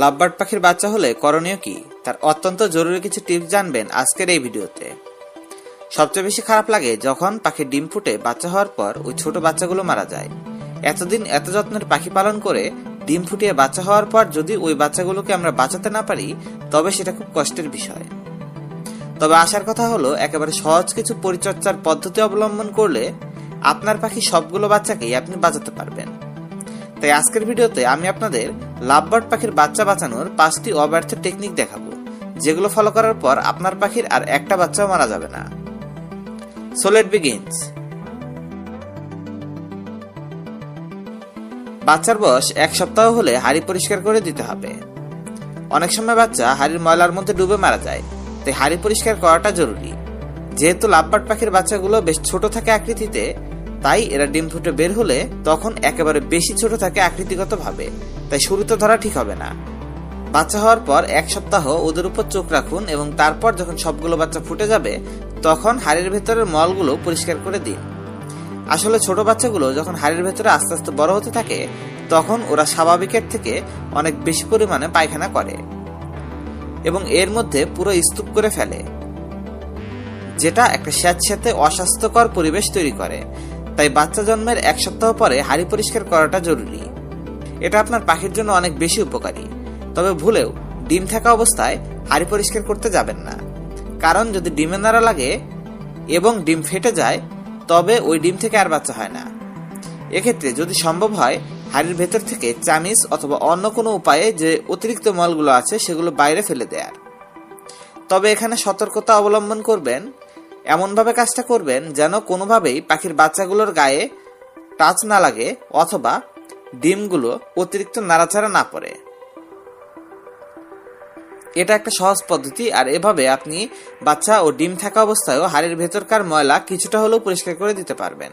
Lovebird পাখির বাচ্চা হলে করণীয় কি? তার অত্যন্ত জরুরি কিছু টিপস জানবেন আজকের এই ভিডিওতে। সবচেয়ে বেশি খারাপ লাগে যখন পাখির ডিম ফুটে বাচ্চা হওয়ার পর ওই ছোট বাচ্চাগুলো মারা যায়। এতদিন এত যত্নের পাখি পালন করে ডিম ফুটিয়ে বাচ্চা হওয়ার পর যদি ওই বাচ্চাগুলোকে আমরা বাঁচাতে না পারি, তবে সেটা খুব কষ্টের বিষয়। তবে আসার কথা হলো, একেবারে সহজ কিছু পরিচর্যার পদ্ধতি অবলম্বন করলে আপনার পাখি সবগুলো বাচ্চাকেই আপনি বাঁচাতে পারবেন। তাই আজকের ভিডিওতে আমি আপনাদের লাভবার্ড পাখির বাচ্চা বাঁচানোর পাঁচটি অব্যর্থ টেকনিক দেখাবো, যেগুলো ফলো করার পর আপনার পাখির আর একটা বাচ্চাও মারা যাবে না। সোলেট বিগিনস বাচ্চার বয়স এক সপ্তাহ হলে হাড়ি পরিষ্কার করে দিতে হবে। অনেক সময় বাচ্চা হাড়ির ময়লার মধ্যে ডুবে মারা যায়, তাই হাড়ি পরিষ্কার করাটা জরুরি। যেহেতু লাভবার্ড পাখির বাচ্চাগুলো বেশ ছোট থাকে আকৃতিতে, তাই এরা ডিম ফুটে বের হলে তখন একেবারে বেশি ছোট থাকে আকৃতিগত ভাবে তাই শুরুতে ধরা ঠিক হবে না। বাচ্চা হওয়ার পর এক সপ্তাহ ওদের উপর চোখ রাখুন এবং তারপর যখন সবগুলো বাচ্চা ফুটে যাবে, তখন হাড়ির ভেতরের মলগুলো পরিষ্কার করে দিন। আসলে ছোট বাচ্চাগুলো যখন হাড়ির ভেতরে আস্তে আস্তে বড় হতে থাকে, তখন ওরা স্বাভাবিকের থেকে অনেক বেশি পরিমাণে পায়খানা করে এবং এর মধ্যে পুরো স্তূপ করে ফেলে, যেটা একটা স্যাঁতস্যাঁতে অস্বাস্থ্যকর পরিবেশ তৈরি করে। তাই বাচ্চা জন্মের এক সপ্তাহ পরে হাড়ি পরিষ্কার করাটা জরুরি। এটা আপনার পাখির জন্য অনেক বেশি উপকারী। তবে ভুলেও ডিম থাকা অবস্থায় হাড়ি পরিষ্কার করতে যাবেন না। কারণ যদি ডিমে নাড়া লাগে এবং ডিম ফেটে যায়, তবে ওই ডিম থেকে আর বাচ্চা হয় না। এক্ষেত্রে যদি সম্ভব হয়, হাড়ির ভেতর থেকে চামিচ অথবা অন্য কোনো উপায়ে যে অতিরিক্ত মলগুলো আছে, সেগুলো বাইরে ফেলে দেয়ার। তবে এখানে সতর্কতা অবলম্বন করবেন, এমনভাবে কাজটা করবেন যেন কোনোভাবেই পাখির বাচ্চাগুলোর গায়ে টাচ না লাগে অথবা ডিমগুলো অতিরিক্ত নাড়াচাড়া না পড়ে এটা একটা সহজ পদ্ধতি, আর এভাবে আপনি বাচ্চা ও ডিম থাকা অবস্থায়ও হাড়ির ভেতরকার ময়লা কিছুটা হলেও পরিষ্কার করে দিতে পারবেন।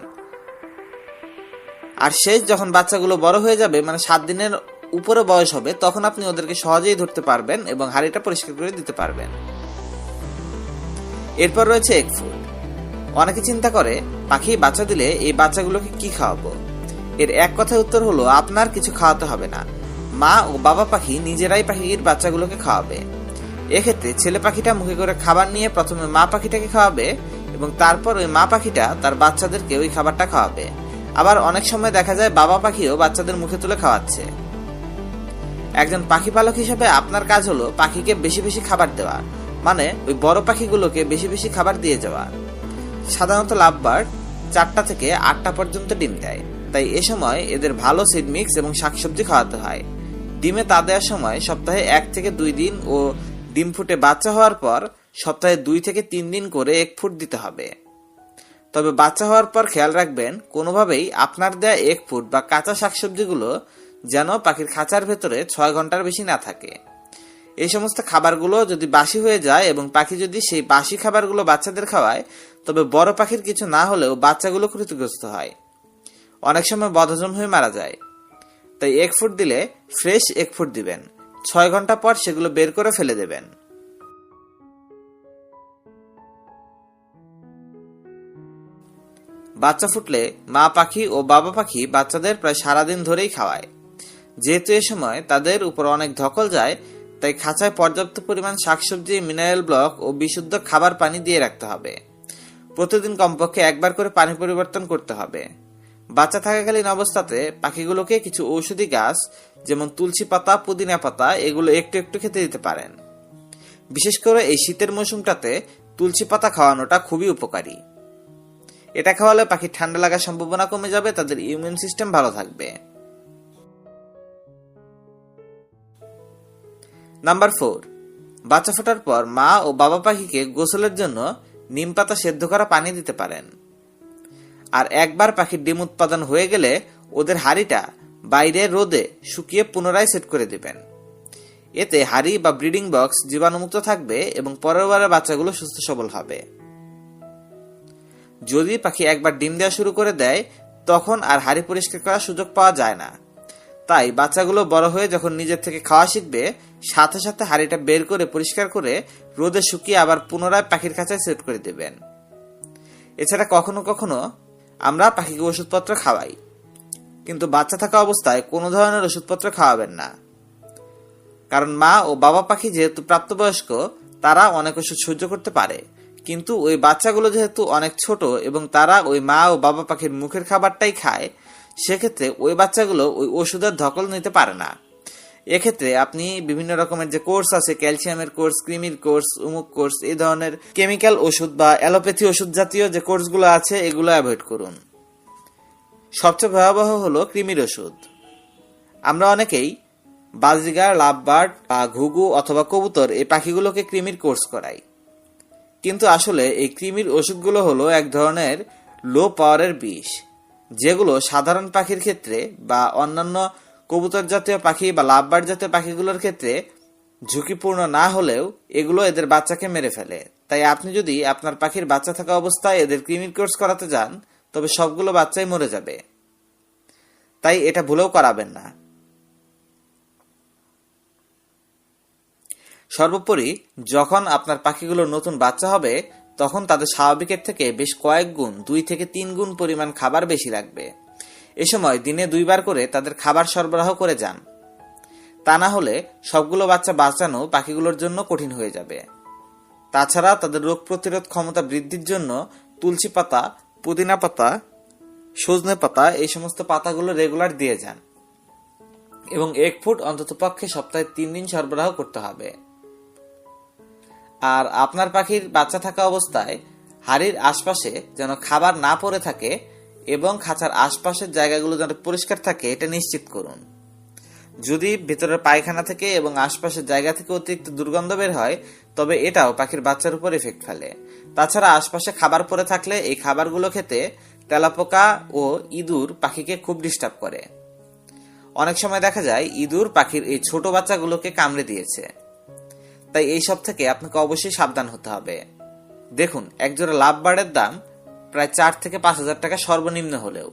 আর শেষ, যখন বাচ্চাগুলো বড় হয়ে যাবে মানে সাত দিনের উপরে বয়স হবে, তখন আপনি ওদেরকে সহজেই ধরতে পারবেন এবং হাড়িটা পরিষ্কার করে দিতে পারবেন। এরপর রয়েছে এগ ফুড অনেকে চিন্তা করে, পাখি বাচ্চা দিলে এই বাচ্চাগুলোকে কি খাওয়াবো? এর এক কথায় উত্তর হলো, আপনার কিছু খাওয়াতে হবে না। মা ও বাবা পাখি নিজেরাই পাখির বাচ্চাগুলোকে খাওয়াবে। এক্ষেত্রে ছেলে পাখিটা মুখে করে খাবার নিয়ে প্রথমে মা পাখিটাকে খাওয়াবে এবং তারপর ওই মা পাখিটা তার বাচ্চাদেরকে ওই খাবারটা খাওয়াবে। আবার অনেক সময় দেখা যায় বাবা পাখিও বাচ্চাদের মুখে তুলে খাওয়াচ্ছে। একজন পাখি পালক হিসেবে আপনার কাজ হলো পাখিকে বেশি বেশি খাবার দেওয়া মানে ওই বড় পাখিগুলোকে বেশি বেশি খাবার দিয়ে যাওয়া। সাধারণত লাভবার্ড চারটা থেকে আটটা পর্যন্ত ডিম দেয়। তাই এ সময় এদের ভালো সিড মিক্স এবং শাকসবজি খাওয়াতে হয়। ডিমে তা দেওয়ার সময় সপ্তাহে এক থেকে দুই দিন ও ডিম ফুটে বাচ্চা হওয়ার পর সপ্তাহে দুই থেকে তিন দিন করে এক ফুট দিতে হবে। তবে বাচ্চা হওয়ার পর খেয়াল রাখবেন, কোনোভাবেই আপনার দেয়া এক ফুট বা কাঁচা শাকসবজিগুলো যেন পাখির খাঁচার ভেতরে ছয় ঘণ্টার বেশি না থাকে। এই সমস্ত খাবারগুলো যদি বাসি হয়ে যায় এবং পাখি যদি সেই বাসি খাবারগুলো বাচ্চাদের খাওয়ায়, তবে বড় পাখির কিছু না হলেও বাচ্চাগুলো ক্ষতিগ্রস্ত হয়। অনেক সময় বদহজম হয়ে মারা যায়। তাই এক ফুট দিলে ফ্রেশ এক ফুট দিবেন। ছয় ঘণ্টা পর সেগুলো বের করে ফেলে দেবেন। বাচ্চা ফুটলে মা পাখি ও বাবা পাখি বাচ্চাদের প্রায় সারাদিন ধরেই খাওয়ায়। যেহেতু এ সময় তাদের উপর অনেক ধকল যায়, তাই খাঁচায় পর্যাপ্ত পরিমাণ শাকসবজি, মিনারেল ব্লক ও বিশুদ্ধ খাবার পানি দিয়ে রাখতে হবে। প্রতিদিন কমপক্ষে একবার করে পানি পরিবর্তন করতে হবে। বাচ্চা থাকাকালীন অবস্থাতে পাখিগুলোকে কিছু ঔষধি গাছ, যেমন তুলসী পাতা, পুদিনা পাতা, এগুলো একটু একটু খেতে দিতে পারেন। বিশেষ করে এই শীতের মৌসুমটাতে তুলসী পাতা খাওয়ানোটা খুবই উপকারী। এটা খাওয়ালে পাখির ঠান্ডা লাগার সম্ভাবনা কমে যাবে, তাদের ইমিউন সিস্টেম ভালো থাকবে। নাম্বার ফোর বাচ্চা ফোটার পর মা ও বাবা পাখিকে গোসলের জন্য নিম পাতা সেদ্ধ করা পানি দিতে পারেন। আর একবার পাখির ডিম উৎপাদন হয়ে গেলে ওদের হাড়িটা বাইরে রোদে শুকিয়ে পুনরায় সেট করে দেবেন। এতে হাড়ি বা ব্রিডিং বক্স জীবাণুমুক্ত থাকবে এবং পরের বারের বাচ্চাগুলো সুস্থ সবল হবে। যদি পাখি একবার ডিম দেওয়া শুরু করে দেয়, তখন আর হাড়ি পরিষ্কার করার সুযোগ পাওয়া যায় না। তাই বাচ্চাগুলো বড় হয়ে যখন নিজের থেকে খাওয়া শিখবে, সাথে সাথে হাড়িটা বের করে পরিষ্কার করে রোদে শুকিয়ে আবার পুনরায় পাখির কাছে সেট করে দেবেন। এছাড়া কখনো কখনো আমরা পাখিকে ওষুধপত্র খাওয়াই। কিন্তু বাচ্চা থাকা অবস্থায় কোনো ধরনের ওষুধপত্র খাওয়াবেন না। কারণ মা ও বাবা পাখি যেহেতু প্রাপ্তবয়স্ক, তারা অনেক ওষুধ সহ্য করতে পারে। কিন্তু ওই বাচ্চাগুলো যেহেতু অনেক ছোট এবং তারা ওই মা ও বাবা পাখির মুখের খাবারটাই খায়, সেক্ষেত্রে ওই বাচ্চাগুলো ওই ওষুধের ধকল নিতে পারে না। এক্ষেত্রে আপনি বিভিন্ন রকমের যে কোর্স আছে, ক্যালসিয়ামের কোর্স ক্রিমির কোর্স, উমুক কোর্স, এই ধরনের কেমিক্যাল ওষুধ বা অ্যালোপ্যাথি ওষুধ জাতীয় যে কোর্সগুলো আছে, এগুলো অ্যাভয়েড করুন। সবচেয়ে ভয়াবহ হলো কৃমির ওষুধ। আমরা অনেকেই বাজরিগার লাভবার্ড বা ঘুঘু অথবা কবুতর এই পাখিগুলোকে কৃমির কোর্স করাই। কিন্তু আসলে এই কৃমির ওষুধগুলো হলো এক ধরনের লো পাওয়ারের বিষ, যেগুলো সাধারণ পাখির ক্ষেত্রে বা অন্যান্য কবুতর জাতীয় পাখি বা লাভবার্ড জাতীয় পাখিগুলোর ক্ষেত্রে ঝুঁকিপূর্ণ না হলেও এগুলো এদের বাচ্চাকে মেরে ফেলে। তাই আপনি যদি আপনার পাখির বাচ্চা থাকা অবস্থায় এদের কৃমির কোর্স করাতে যান, তবে সবগুলো বাচ্চাই মরে যাবে। তাই এটা ভুলেও করাবেন না। সর্বোপরি, যখন আপনার পাখিগুলোর নতুন বাচ্চা হবে, তখন তাদের স্বাভাবিকের থেকে বেশ কয়েক গুণ, দুই থেকে তিন গুণ পরিমাণ খাবার বেশি লাগবে। এ সময় দিনে দুইবার করে তাদের খাবার সরবরাহ করে যান। তা না হলে সবগুলো বাচ্চা বাঁচানো পাখিগুলোর জন্য কঠিন হয়ে যাবে। তাছাড়া তাদের রোগ প্রতিরোধ ক্ষমতা বৃদ্ধির জন্য তুলসী পাতা, পুদিনা পাতা, সজনে পাতা এই সমস্ত পাতাগুলো রেগুলার দিয়ে যান এবং এক ফুট অন্তত পক্ষে সপ্তাহে তিন দিন সরবরাহ করতে হবে। আর আপনার পাখির বাচ্চা থাকা অবস্থায় হাড়ির আশপাশে যেন খাবার না পড়ে থাকে এবং খাঁচার আশপাশের জায়গাগুলো যেন পরিষ্কার থাকে, এটা নিশ্চিত করুন। যদি ভেতরের পায়খানা থেকে এবং আশপাশের জায়গা থেকে অতিরিক্ত দুর্গন্ধ বের হয়, তবে এটাও পাখির বাচ্চার উপর এফেক্ট ফেলে। তাছাড়া আশপাশে খাবার পরে থাকলে এই খাবারগুলো খেতে তেলাপোকা ও ইঁদুর পাখিকে খুব ডিস্টার্ব করে। অনেক সময় দেখা যায়, ইঁদুর পাখির এই ছোট বাচ্চাগুলোকে কামড়ে দিয়েছে। তাই এই সব থেকে আপনাকে অবশ্যই সাবধান হতে হবে। দেখুন, একজোড়া লাভ বার্ডের দাম প্রায় চার থেকে পাঁচ হাজার টাকা সর্বনিম্ন হলেও।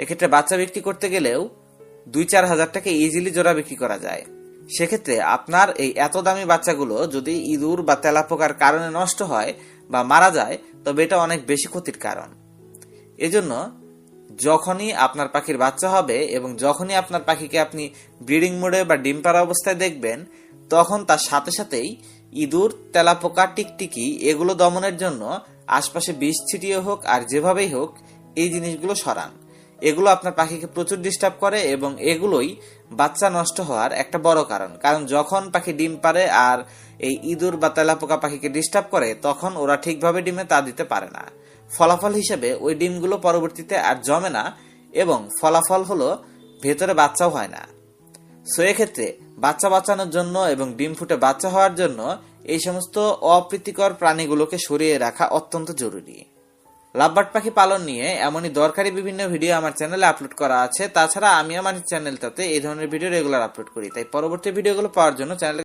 এক্ষেত্রে বাচ্চা বিক্রি করতে গেলেও দুই চার হাজার টাকা ইজিলি জোড়া বিক্রি করা যায়। সেক্ষেত্রে আপনার এই এত দামি বাচ্চাগুলো যদি ইঁদুর বা তেলাপোকার কারণে নষ্ট হয় বা মারা যায়, তবে এটা অনেক বেশি ক্ষতির কারণ। এজন্য যখনই আপনার পাখির বাচ্চা হবে এবং যখনই আপনার পাখিকে আপনি ব্রিডিং মোডে বা ডিম পাড়া অবস্থায় দেখবেন, তখন তার সাথে সাথেই ইঁদুর, তেলাপোকা, টিকটিকি এগুলো দমনের জন্য আশপাশে বিষ ছিটিয়ে হোক আর যেভাবেই হোক, এই জিনিসগুলো সরান। এগুলো আপনার পাখিকে প্রচুর ডিস্টার্ব করে এবং এগুলোই বাচ্চা নষ্ট হওয়ার একটা বড় কারণ। কারণ যখন পাখি ডিম পারে আর এই ইঁদুর বা তেলাপোকা পাখিকে ডিস্টার্ব করে, তখন ওরা ঠিকভাবে ডিমে তা দিতে পারে না। ফলাফল হিসেবে ওই ডিমগুলো পরবর্তীতে আর জমে না এবং ফলাফল হলো ভেতরে বাচ্চাও হয় না। সো এক্ষেত্রে বাচ্চা বাঁচানোর জন্য এবং ডিম ফুটে বাচ্চা হওয়ার জন্য এই সমস্ত অপ্রীতিকর প্রাণীগুলোকে সরিয়ে রাখা অত্যন্ত জরুরি। লাভবার্ড পাখি পালন নিয়ে এমনই দরকারি বিভিন্ন ভিডিও আমার চ্যানেলে আপলোড করা আছে। তাছাড়া আমি আমার চ্যানেলটাতে এই ধরনের ভিডিও রেগুলার আপলোড করি। তাই পরবর্তী ভিডিওগুলো পাওয়ার জন্য চ্যানেল